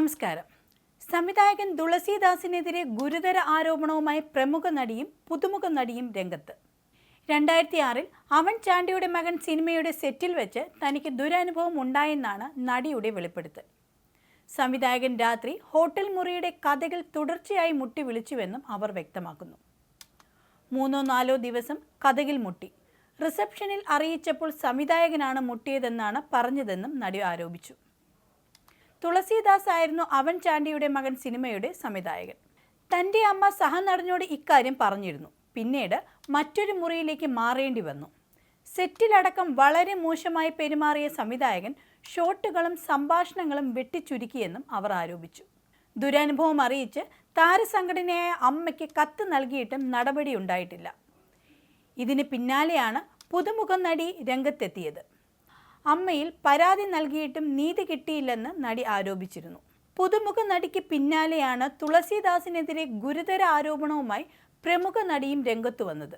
നമസ്കാരം. സംവിധായകൻ തുളസീദാസിനെതിരെ ഗുരുതര ആരോപണവുമായി പ്രമുഖ നടിയും പുതുമുഖ നടിയും രംഗത്ത്. രണ്ടായിരത്തി ആറിൽ അവൻ ചാണ്ടിയുടെ മകൻ സിനിമയുടെ സെറ്റിൽ വെച്ച് തനിക്ക് ദുരനുഭവം ഉണ്ടായെന്നാണ് നടിയുടെ വെളിപ്പെടുത്തൽ. സംവിധായകൻ രാത്രി ഹോട്ടൽ മുറിയുടെ കഥകൾ തുടർച്ചയായി മുട്ടി വിളിച്ചുവെന്നും അവർ വ്യക്തമാക്കുന്നു. മൂന്നോ നാലോ ദിവസം കഥകിൽ മുട്ടി. റിസപ്ഷനിൽ അറിയിച്ചപ്പോൾ സംവിധായകനാണ് മുട്ടിയതെന്നാണ് പറഞ്ഞതെന്നും നടി ആരോപിച്ചു. തുളസീദാസ് ആയിരുന്നു അവൻ ചാണ്ടിയുടെ മകൻ സിനിമയുടെ സംവിധായകൻ. തന്റെ അമ്മ സഹനടനോട് ഇക്കാര്യം പറഞ്ഞിരുന്നു. പിന്നീട് മറ്റൊരു മുറിയിലേക്ക് മാറേണ്ടി വന്നു. സെറ്റിലടക്കം വളരെ മോശമായി പെരുമാറിയ സംവിധായകൻ ഷോട്ടുകളും സംഭാഷണങ്ങളും വെട്ടിച്ചുരുക്കിയെന്നും അവർ ആരോപിച്ചു. ദുരനുഭവം അറിയിച്ച് താരസംഘടനയായ അമ്മയ്ക്ക് കത്ത് നൽകിയിട്ടും നടപടിയുണ്ടായിട്ടില്ല. ഇതിന് പിന്നാലെയാണ് പുതുമുഖ നടി രംഗത്തെത്തിയത്. അമ്മയിൽ പരാതി നൽകിയിട്ടും നീതി കിട്ടിയില്ലെന്ന് നടി ആരോപിച്ചിരുന്നു. പുതുമുഖ നടിക്ക് പിന്നാലെയാണ് തുളസിദാസിനെതിരെ ഗുരുതര ആരോപണവുമായി പ്രമുഖ നടിയും രംഗത്തു വന്നത്.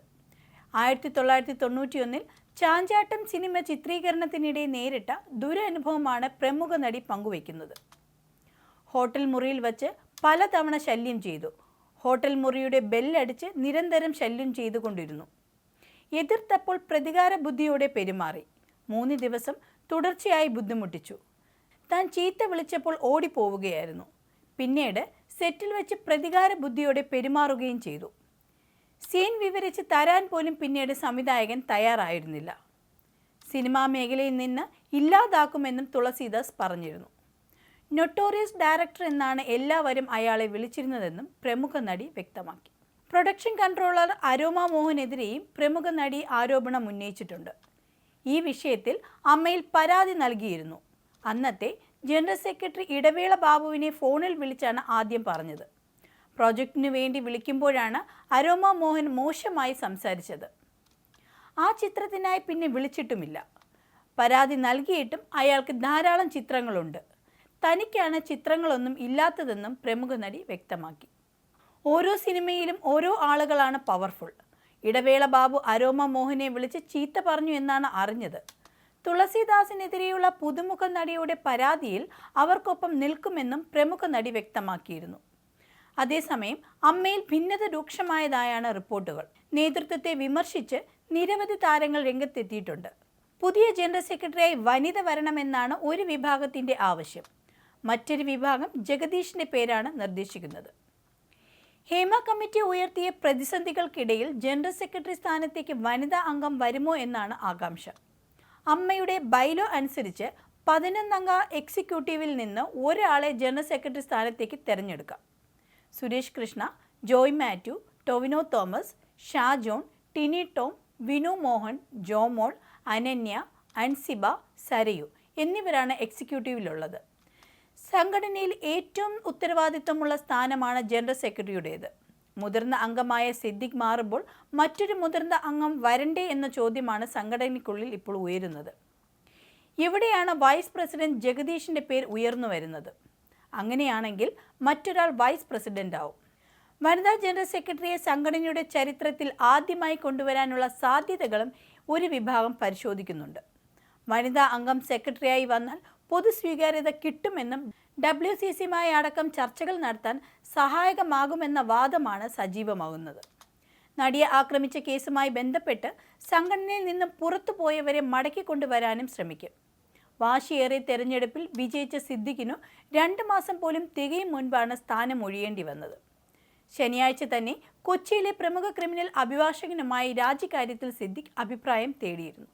ആയിരത്തി തൊള്ളായിരത്തി തൊണ്ണൂറ്റിയൊന്നിൽ ചാഞ്ചാട്ടം സിനിമ ചിത്രീകരണത്തിനിടെ നേരിട്ട ദുരനുഭവമാണ് പ്രമുഖ നടി പങ്കുവയ്ക്കുന്നത്. ഹോട്ടൽ മുറിയിൽ വച്ച് പലതവണ ശല്യം ചെയ്തു. ഹോട്ടൽ മുറിയുടെ ബെല്ലടിച്ച് നിരന്തരം ശല്യം ചെയ്തുകൊണ്ടിരുന്നു. എതിർത്തപ്പോൾ പ്രതികാര ബുദ്ധിയോടെ പെരുമാറി. മൂന്ന് ദിവസം തുടർച്ചയായി ബുദ്ധിമുട്ടിച്ചു. താൻ ചീത്ത വിളിച്ചപ്പോൾ ഓടിപ്പോവുകയായിരുന്നു. പിന്നീട് സെറ്റിൽ വെച്ച് പ്രതികാര ബുദ്ധിയോടെ പെരുമാറുകയും ചെയ്തു. സീൻ വിവരിച്ച് തരാൻ പോലും പിന്നീട് സംവിധായകൻ തയ്യാറായിരുന്നില്ല. സിനിമാ മേഖലയിൽ നിന്ന് ഇല്ലാതാക്കുമെന്നും തുളസീദാസ് പറഞ്ഞിരുന്നു. നൊട്ടോറിയസ് ഡയറക്ടർ എന്നാണ് എല്ലാവരും അയാളെ വിളിച്ചിരുന്നതെന്നും പ്രമുഖ നടി വ്യക്തമാക്കി. പ്രൊഡക്ഷൻ കൺട്രോളർ അരോമ മോഹനെതിരെയും പ്രമുഖ നടി ആരോപണം ഉന്നയിച്ചിട്ടുണ്ട്. ഈ വിഷയത്തിൽ അമ്മയിൽ പരാതി നൽകിയിരുന്നു. അന്നത്തെ ജനറൽ സെക്രട്ടറി ഇടവേള ബാബുവിനെ ഫോണിൽ വിളിച്ചാണ് ആദ്യം പറഞ്ഞത്. പ്രോജക്റ്റിനു വേണ്ടി വിളിക്കുമ്പോഴാണ് അരോമ മോഹൻ മോശമായി സംസാരിച്ചത്. ആ ചിത്രത്തിനായി പിന്നെ വിളിച്ചിട്ടുമില്ല. പരാതി നൽകിയിട്ടും അയാൾക്ക് ധാരാളം ചിത്രങ്ങളുണ്ട്. തനിക്കാണ് ചിത്രങ്ങളൊന്നും ഇല്ലാത്തതെന്നും പ്രമുഖ നടി വ്യക്തമാക്കി. ഓരോ സിനിമയിലും ഓരോ ആളുകളാണ് പവർഫുൾ ഇടവേള ബാബു അരോമ മോഹനെ വിളിച്ച് ചീത്ത പറഞ്ഞു എന്നാണ് അറിഞ്ഞത്. തുളസിദാസിനെതിരെയുള്ള പുതുമുഖ നടിയുടെ പരാതിയിൽ അവർക്കൊപ്പം നിൽക്കുമെന്നും പ്രമുഖ നടി വ്യക്തമാക്കിയിരുന്നു. അതേസമയം അമ്മയിൽ ഭിന്നത രൂക്ഷമായതായാണ് റിപ്പോർട്ടുകൾ. നേതൃത്വത്തെ വിമർശിച്ച് നിരവധി താരങ്ങൾ രംഗത്തെത്തിയിട്ടുണ്ട്. പുതിയ ജനറൽ സെക്രട്ടറിയായി വനിത വരണമെന്നാണ് ഒരു വിഭാഗത്തിന്റെ ആവശ്യം. മറ്റൊരു വിഭാഗം ജഗദീഷിന്റെ പേരാണ് നിർദ്ദേശിക്കുന്നത്. ഹേമ കമ്മിറ്റി ഉയർത്തിയ പ്രതിസന്ധികൾക്കിടയിൽ ജനറൽ സെക്രട്ടറി സ്ഥാനത്തേക്ക് വനിതാ അംഗം വരുമോ എന്നാണ് ആകാംക്ഷ. അമ്മയുടെ ബൈലോ അനുസരിച്ച് പതിനൊന്നംഗ എക്സിക്യൂട്ടീവിൽ നിന്ന് ഒരാളെ ജനറൽ സെക്രട്ടറി സ്ഥാനത്തേക്ക് തിരഞ്ഞെടുക്കാം. സുരേഷ് കൃഷ്ണ ജോയ് മാത്യു ടൊവിനോ തോമസ് ഷാജോൺ ടിനി ടോം വിനു മോഹൻ ജോമോൾ അനന്യ അൻസിബ സരയു എന്നിവരാണ് എക്സിക്യൂട്ടീവിലുള്ളത്. സംഘടനയിൽ ഏറ്റവും ഉത്തരവാദിത്വമുള്ള സ്ഥാനമാണ് ജനറൽ സെക്രട്ടറിയുടേത്. മുതിർന്ന അംഗമായ സിദ്ദിഖ് മാറുമ്പോൾ മറ്റൊരു മുതിർന്ന അംഗം വരണ്ടേ എന്ന ചോദ്യമാണ് സംഘടനയ്ക്കുള്ളിൽ ഇപ്പോൾ ഉയരുന്നത്. ഇവിടെയാണ് വൈസ് പ്രസിഡന്റ് ജഗദീഷിന്റെ പേര് ഉയർന്നു വരുന്നത്. അങ്ങനെയാണെങ്കിൽ മറ്റൊരാൾ വൈസ് പ്രസിഡന്റ് ആവും. വനിതാ ജനറൽ സെക്രട്ടറിയെ സംഘടനയുടെ ചരിത്രത്തിൽ ആദ്യമായി കൊണ്ടുവരാനുള്ള സാധ്യതകളും ഒരു വിഭാഗം പരിശോധിക്കുന്നുണ്ട്. വനിതാ അംഗം സെക്രട്ടറിയായി വന്നാൽ പൊതു സ്വീകാര്യത കിട്ടുമെന്നും ഡബ്ല്യു സി സിയുമായി അടക്കം ചർച്ചകൾ നടത്താൻ സഹായകമാകുമെന്ന വാദമാണ് സജീവമാകുന്നത്. നടിയെ ആക്രമിച്ച കേസുമായി ബന്ധപ്പെട്ട് സംഘടനയിൽ നിന്നും പുറത്തുപോയവരെ മടക്കിക്കൊണ്ടുവരാനും ശ്രമിക്കും. വാശിയേറിയ തെരഞ്ഞെടുപ്പിൽ വിജയിച്ച സിദ്ദിഖിനു രണ്ട് മാസം പോലും തികയും മുൻപാണ് സ്ഥാനം ഒഴിയേണ്ടി വന്നത്. ശനിയാഴ്ച തന്നെ കൊച്ചിയിലെ പ്രമുഖ ക്രിമിനൽ അഭിഭാഷകനുമായി രാജിക്കാര്യത്തിൽ സിദ്ദിഖ് അഭിപ്രായം തേടിയിരുന്നു.